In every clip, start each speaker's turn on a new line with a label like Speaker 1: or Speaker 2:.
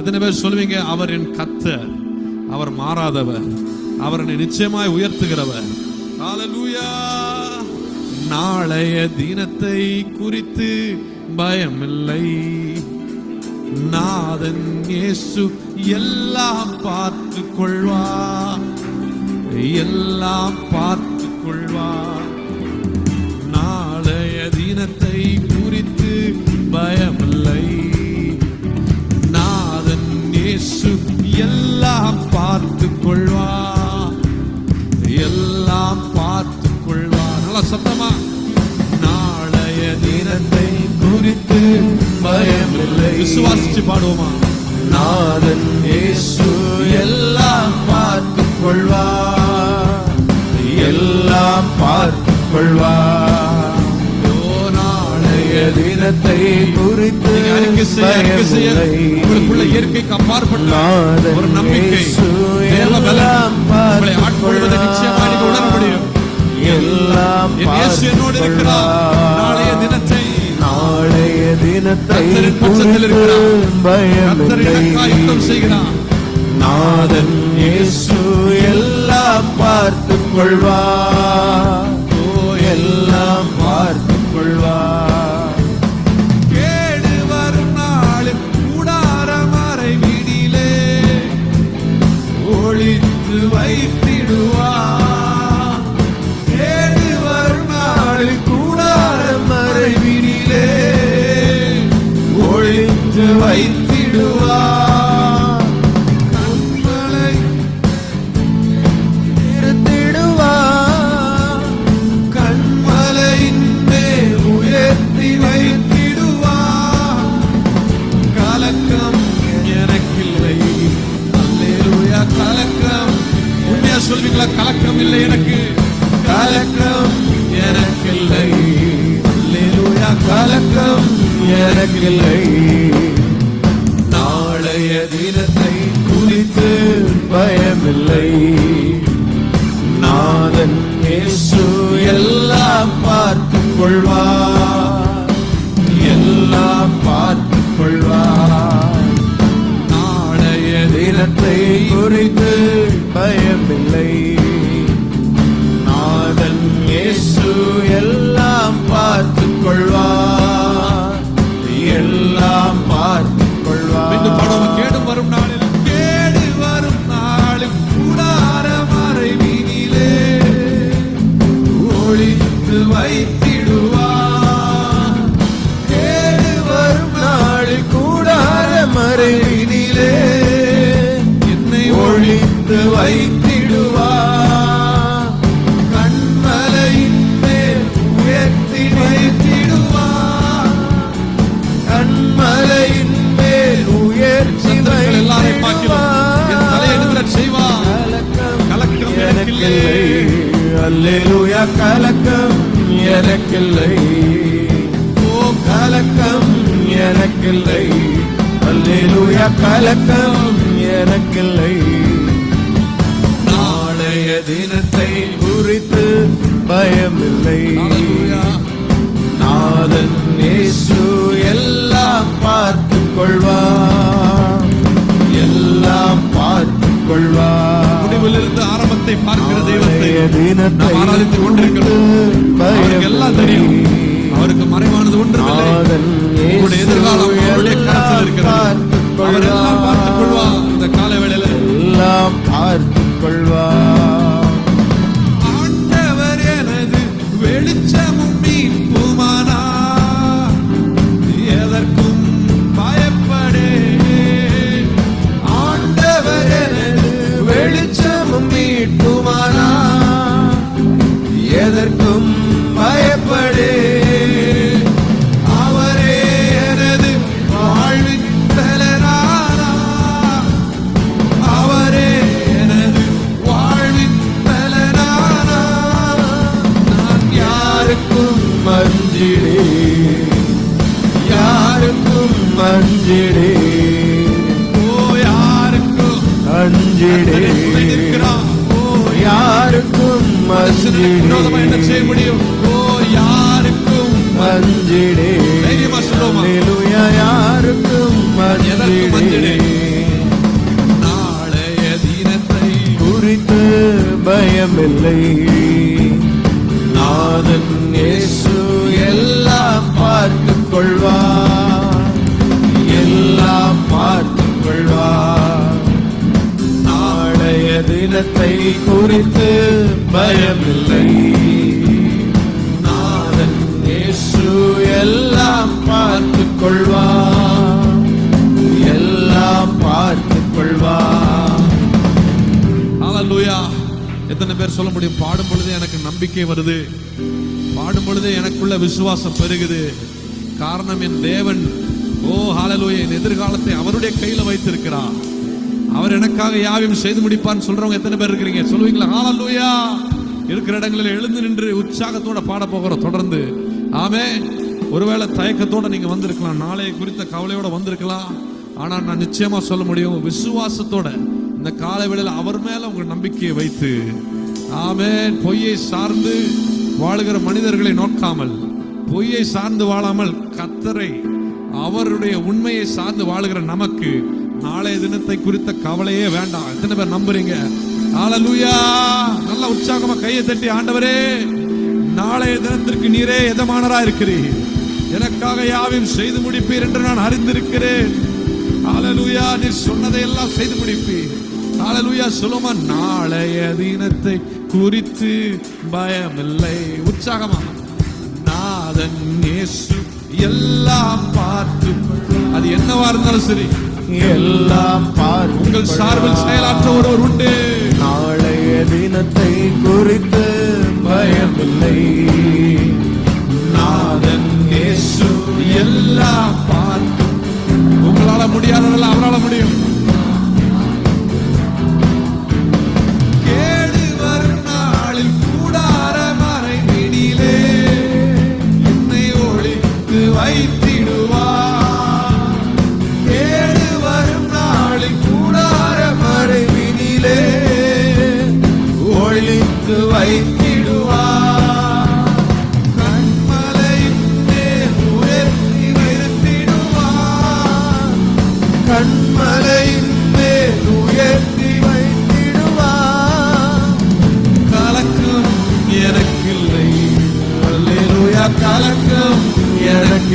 Speaker 1: எத்தனை பேர் சொல்லுவீங்க அவர் என் கத்த அவர் மாறாதவர் அவர் என்னை நிச்சயமாய் உயர்த்துகிறவர். நாளைய தினத்தை குறித்து பயமில்லை. நாதன் இயேசு எல்லாம் பார்த்து கொள்வா. எல்லாம் பார்த்து கொள்வா. நாளைய தினத்தை இயேசு எல்லாம் பார்த்து கொள்வா எல்லாம் பார்த்து கொள்வா நல்லா சத்தமா? நாளைய தினத்தை குறித்து பயமில்லை. விசுவாசிச்சு பாடுவோமா?
Speaker 2: நாதன் இயேசு எல்லாம் பார்த்து கொள்வா குறித்து.
Speaker 1: உங்களுக்குள்ள இயற்கைக்கு அப்பாற்பட்ட ஒரு நம்பிக்கை. தேவ
Speaker 2: எல்லாம்
Speaker 1: உங்களை ஆட்கொள்வதை நிச்சயமா நீங்க உணர முடியும்.
Speaker 2: எல்லாம்
Speaker 1: என்னோடு இருக்கிறார். நாளைய தினத்தை.
Speaker 2: நாளைய
Speaker 1: பட்சத்தில் இருக்கிறார். செய்கிறார்.
Speaker 2: நாதன் இயேசு எல்லாம் பார்த்து கொள்வா
Speaker 1: உண்மையா கலக்கம் இல்லை எனக்கு. கலக்கம் எனக்கில்லை. அல்லேலூயா கலக்கம்
Speaker 2: எனக்கில்லை.
Speaker 1: நாளைய தினத்தை
Speaker 2: குறித்து பயமில்லை.
Speaker 1: நாளைய
Speaker 2: குறித்து பயமில்லை. நாதன் இயேசு எல்லாம் பார்த்து கொள்வார். எல்லாம் பார்த்து கொள்வார்.
Speaker 1: மீண்டும் பாடுவோம் கேடு வரும் நாளில்.
Speaker 2: ஒழித்து வைத்திடுவா.
Speaker 1: கண்மலையின் மேல் உயர்த்தி வைத்திடுவா.
Speaker 2: கண்மலையின் மேல்
Speaker 1: சத்தங்கள் எல்லாரையும் பார்க்கிறோம் என் தலையை நிமிரச் செய்வா.
Speaker 2: கலக்கம் எனக்கில்லை. அல்லேலூயா கலக்கம் எனக்கில்லை. ஓ கலக்கம் எனக்கில்லை. அல்லேலூயா கலக்கம் எனக்கில்லை.
Speaker 1: நாம் கொண்டிருக்கிறோம் எல்லாம் தெரியும். அவருக்கு மறைவானது ஒன்றுமில்லை. உங்களுடைய எதிர்காலம் அவருடைய கரத்தில் அவர் எல்லாம் பார்த்துக் கொள்வார். இந்த கால வேளையில
Speaker 2: எல்லாம் பார்த்து கொள்வா இல்லை நாதன் இயேசு எல்லாம் பார்த்து கொள்வார். எல்லாம் பார்த்து கொள்வார்.
Speaker 1: நாளைய தினத்தை குறித்து பயமில்லை. எத்தனை பேர் சொல்ல முடியும்? பாடும் பொழுதே எனக்கு நம்பிக்கை வருது. பாடும் பொழுதே எனக்குள்ள விசுவாசம் பெருகுது. காரணம் என் தேவன் ஓ ஹalleluya என் எதிர்காலத்தை அவருடைய கையில வைத்திருக்கிறார். அவர் எனக்காக யாவையும் செய்து முடிப்பான்னு சொல்றவங்க எத்தனை பேர் இருக்கிறீங்க? சொல்லுவீங்களா? ஹாலலூயா இருக்கிற இடங்களில் எழுந்து நின்று உற்சாகத்தோட பாட போகிறோம் தொடர்ந்து. ஆமே ஒருவேளை தயக்கத்தோட நீங்க வந்திருக்கலாம். நாளைய குறித்த கவலையோட வந்திருக்கலாம். ஆனா நான் நிச்சயமா சொல்ல முடியும் விசுவாசத்தோட இந்த காலை அவர் மேல உங்க நம்பிக்கையை வைத்து ஆமென். பொய்யை சார்ந்து வாழுகிற மனிதர்களை நோக்காமல் பொய்யை சார்ந்து வாழாமல் கத்தரை அவருடைய உண்மையை சார்ந்து வாழுகிற நமக்கு நாளைய தினத்தை குறித்த கவலையே வேண்டாம். எத்தனை பேர் நம்புறீங்க? ஆலலூயா நல்ல உற்சாகமா கையை தட்டி ஆண்டவரே நாளைய தினத்திற்கு நீரே எதமானரா இருக்கிறீர். எனக்காக யாவையும் செய்து முடிப்பீர் என்று நான் அறிந்திருக்கிறேன். ஆலலூயா நீர் சொன்னதை எல்லாம் செய்து முடிப்பீர். ஹalleluya சொல்லுமா நாளைய தினத்தை குறித்து பயமில்லை. உற்சாகமா. நாதன் இயேசு எல்லாம் பார்த்து. அது என்னவா இருந்தாலும் சரி.
Speaker 2: எல்லாம் பார்த்துக்
Speaker 1: உங்கள் சார்பில். செயலாற்ற ஒருவர் உண்டு.
Speaker 2: நாளைய தினத்தை குறித்து பயமில்லை.
Speaker 1: நாதன் இயேசு எல்லாம் பார்த்து. உங்களால முடியாததெல்லாம் அவரால முடியும்.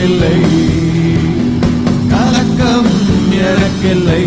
Speaker 1: எனக்கில்லை கலக்கம்
Speaker 2: எனக்கில்லை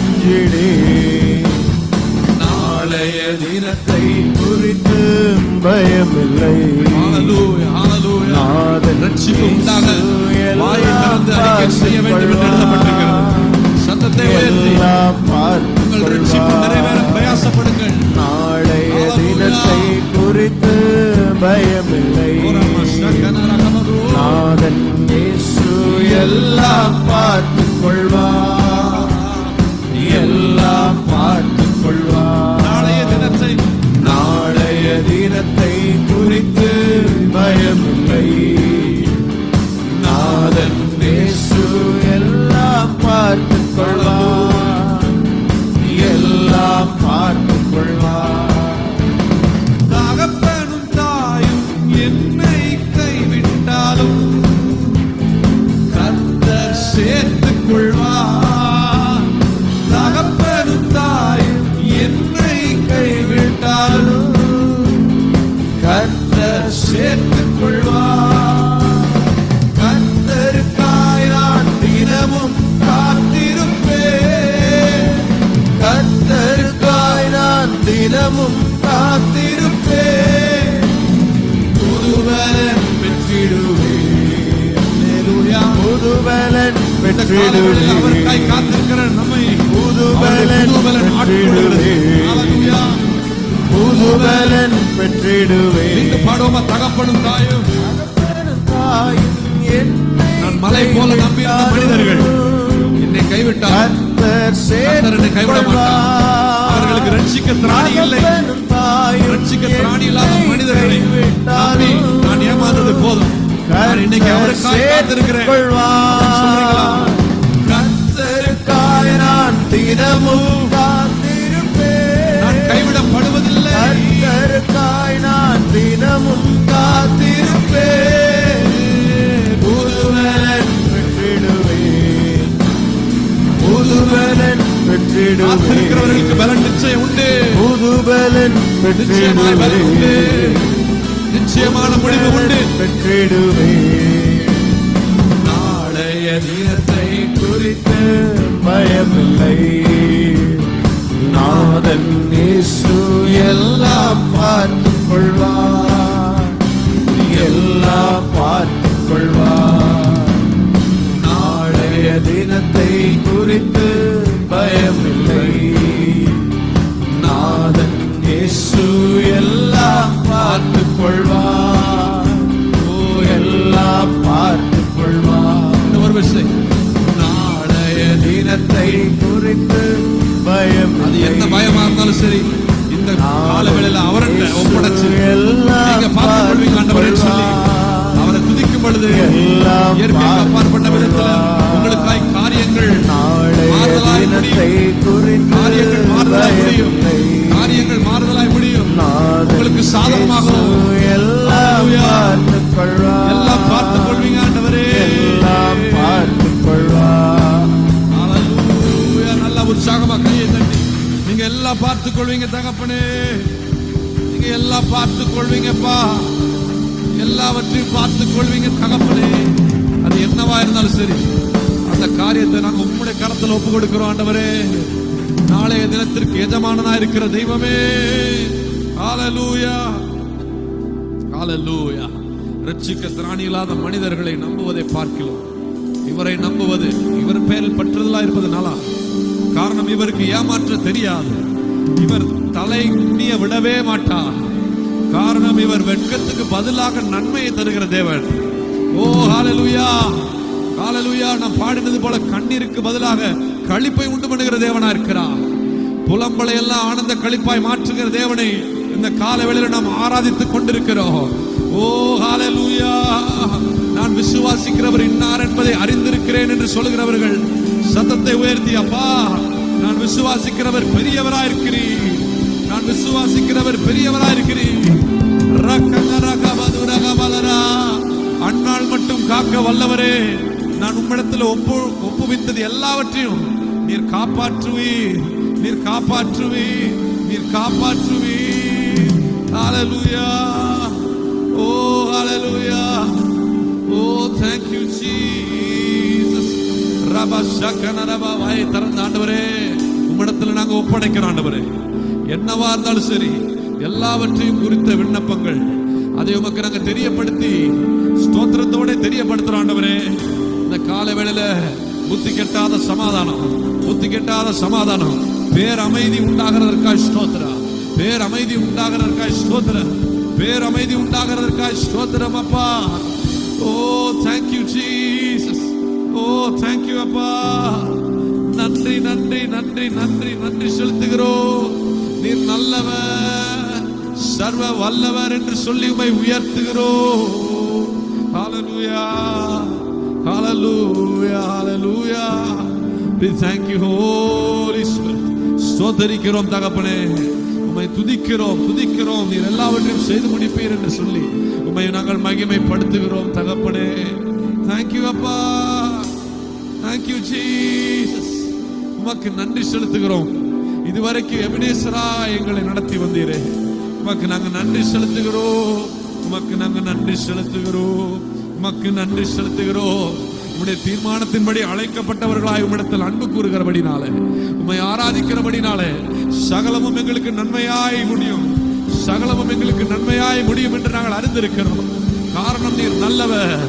Speaker 2: மஞ்சிடே.
Speaker 1: நாளைய தினத்தை
Speaker 2: குறித்து பயமில்லை.
Speaker 1: சத்தத்தை உயர்த்தி உங்கள் ரட்சிப்பு நிறைவேற. பிரயாசப்படுங்கள்.
Speaker 2: நாளைய. தினத்தை குறித்து பயமில்லை. நாதன் இயேசு எல்லாம் பார்த்துக்
Speaker 1: அவருடைய புதுபலன் மீண்டும் பாடுவோமா தகப்பனும் தாயும்? நான் மலை போல நம்பியிருந்த மனிதர்கள். என்னை கைவிட்டார் என்னை கைவிட மாட்டார். அவர்களுக்கு. ரட்சிக்க திராணி இல்லை. ரட்சிக்க திராணி இல்லாத மனிதர்களை நம்பி நான் ஏமாந்தது போதும். நான் இன்னைக்கு அவருக்காய் காத்திருக்கிறேன். சொல்றீங்களா?
Speaker 2: கர்த்தருக்காய் நான் தினமும் பெற்றிடுவேன்
Speaker 1: பலன் நிச்சயம் உண்டு.
Speaker 2: புதுபலன்
Speaker 1: நிச்சயமாய் பலன் உண்டு. நிச்சயமான முடிவு உண்டு.
Speaker 2: பெற்றிடுவேன் நாளைய தினத்தை குறித்து பயமில்லை. நாதன் இயேசு எல்லாம் பார்த்துக் கொள்வார். எல்லாம் எல்லாம் பார்த்துக் கொள்வார் ஓ எல்லாம் பார்த்துக் கொள்வார்
Speaker 1: இன்னும் ஒரு விஷயம்
Speaker 2: நாளைய தினத்தை குறித்து பயம்
Speaker 1: அது என்ன பயமா இருந்தாலும் சரி இந்த காலவேளையில அவர்கிட்ட ஒப்படைச்சு நீங்க பார்த்துக் கொள்வீங்க ஆண்டவரே சொல்லி அவரை துதிக்கும் பொழுது
Speaker 2: எல்லாம்
Speaker 1: இயற்கைக்கு அப்பாற்பட்ட விதத்துல உங்களுக்காய் காரியங்கள் மாறுதலாய் முடியும். காரியங்கள் மாறுதலாய் முடியும். காரியங்கள் மாறுதலாய் உங்களுக்கு சாதகமாகவும்
Speaker 2: இயேசு எல்லாம்
Speaker 1: எல்லாம் பார்த்துக் கொள்வீங்க ஆண்டவரே.
Speaker 2: எல்லாம் கொள்வார்
Speaker 1: Hallelujah. நல்லா உற்சாகமா கையை தட்டி. நீங்க எல்லாம் பார்த்துக் கொள்வீங்க தகப்பனே. நீங்க எல்லாம் பார்த்துக் கொள்வீங்கப்பா எல்லாவற்றையும் பார்த்துக் கொள்வீங்க தகப்பனே. அது என்னவா இருந்தாலும் சரி. அந்த காரியத்தை நாங்க உம்முடைய கரத்தில் ஒப்பு கொடுக்கிறோம் ஆண்டவரே. நாளைய தினத்திற்கு எஜமானனா இருக்கிற தெய்வமே. ஹalleluya ஹalleluya ரட்சிக்க திராணி இல்லாத மனிதர்களை நம்புவதை பார்க்கிறோம். இவரை நம்புவது இவர் பேரில் பற்றுதலா இருப்பதனால? காரணம் இவருக்கு ஏமாற்ற தெரியாது. இவர் தலை குனிய விடவே மாட்டார் காரணம் இவர் வெட்கத்துக்கு பதிலாக நன்மையை தருகிற தேவன். ஓ ஹalleluya ஹalleluya நான் பாடினது போல கண்ணீருக்கு பதிலாக களிப்பை உண்டு பண்ணுகிற தேவனா இருக்கிறார். புலம்பலை எல்லாம் ஆனந்த களிப்பாய் மாற்றுகிற தேவனை இந்த காலவேளையில நாம் ஆராதித்துக் கொண்டிருக்கிறோம். ஓ ஹalleluya. நான் விசுவாசிக்கிறவர் இன்னார் என்பதை அறிந்திருக்கிறேன் என்று சொல்கிறவர்கள் சத்தத்தை உயர்த்தி அப்பா நான் விசுவாசிக்கிறவர் பெரியவராயிருக்கிறீர். நான் விசுவாசிக்கிறவர் பெரியவராயிருக்கிறீர். ரக்கங்க அந்நாள் மட்டும் காக்க வல்லவரே. நான் உம்மிடத்தில் ஒப்பு ஒப்புவித்தது எல்லாவற்றையும் நீர் காப்பாற்றுவீர். நீர் காப்பாற்றுவீர். நீர் காப்பாற்றுவீர். ஹalleluya ஓ oh, hallelujah O oh, thank you Jesus. ரப ஷக்கன ரப திறந்த ஆண்டவரே. உம்மிடத்தில் நாங்கள் ஒப்படைக்கிறோம் ஆண்டவரே. என்னவா இருந்தாலும் சரி எல்லாவற்றையும் குறித்த விண்ணப்பங்கள் அதை உமக்கு நாங்கள் தெரியப்படுத்தி ஸ்தோத்திரத்தோட தெரியப்படுத்துறாண்டவரே இந்த கால வேளையில புத்தி கெட்டாத சமாதானம் புத்தி கெட்டாத சமாதானம் பேர் அமைதி உண்டாகிறதற்காக ஸ்தோத்திரா பேர் அமைதி உண்டாகிறதற்காய் ஸ்தோத்திரம். பேர் அமைதி உண்டாகிறதற்காய் ஸ்தோத்திரம் அப்பா. ஓ thank you Jesus oh thank you அப்பா. நன்றி நன்றி நன்றி நன்றி நன்றி செலுத்துகிறோம். நீர் நல்லவர் சர்வ வல்லவர் என்று சொல்லி உமை உயர்த்துகிறோம். ஹalleluya ஹalleluya ஹalleluya we thank you holy spirit. ஸ்தோத்தரிக்கிறோம் தகப்பனே. உம்மை துதிக்கிறோம் துதிக்கிறோம். நீர் எல்லாவற்றையும் செய்து முடிப்பீர் என்று சொல்லி உம்மை நாங்கள் மகிமைப்படுத்துகிறோம் தகப்பனே. தேங்க்யூ அப்பா. தேங்க்யூ ஜீசஸ் உமக்கு நன்றி செலுத்துகிறோம். இதுவரைக்கும் எபினேஸ்வரா எங்களை நடத்தி வந்தீரே. உமக்கு நாங்கள் நன்றி செலுத்துகிறோம். உமக்கு நாங்கள் நன்றி செலுத்துகிறோம். உமக்கு நன்றி செலுத்துகிறோம். உம்முடைய தீர்மானத்தின்படி அழைக்கப்பட்டவர்களாய் உம்மிடத்தில் அன்பு கூறுகிறபடினாலே உம்மை ஆராதிக்கிறபடினாலே சகலமும் எங்களுக்கு நன்மையாய் முடியும். சகலமும் எங்களுக்கு நன்மையாய் முடியும் என்று நாங்கள் அறிந்திருக்கிறோம். காரணம் நீர் நல்லவர்.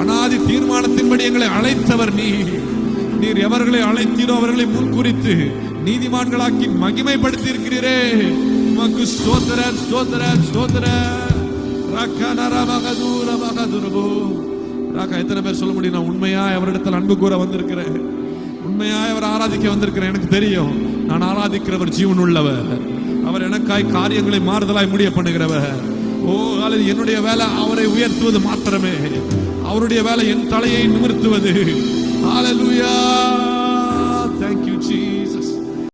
Speaker 1: அனாதி தீர்மானத்தின்படி எங்களை அழைத்தவர் நீர். நீர் எவர்களை அழைத்தீரோ அவர்களை முன்குறித்து நீதிமான்களாக்கி மகிமைப்படுத்தி இருக்கிறீரே உமக்கு ஸ்தோத்திர ஸ்தோத்திர ஸ்தோத்திர ரக்கனர மகதூர மகதுரபோ. ராக்கா எத்தனை பேர் சொல்ல முடியும்? நான் உண்மையாக அவரிடத்தில் அன்பு கூற வந்திருக்கிறேன்? உண்மையாக அவர் ஆராதிக்க வந்திருக்கிறேன்? எனக்கு தெரியும். நான் ஆராதிக்கிறவர் ஜீவன் உள்ளவர் அவர் எனக்காய் காரியங்களை மாறுதலாய் முடிய பண்ணுகிறவர். ஓ அல்லது என்னுடைய வேலை அவரை உயர்த்துவது மாத்திரமே. அவருடைய வேலை என் தலையை நிமிர்த்துவது. ஆலலுயா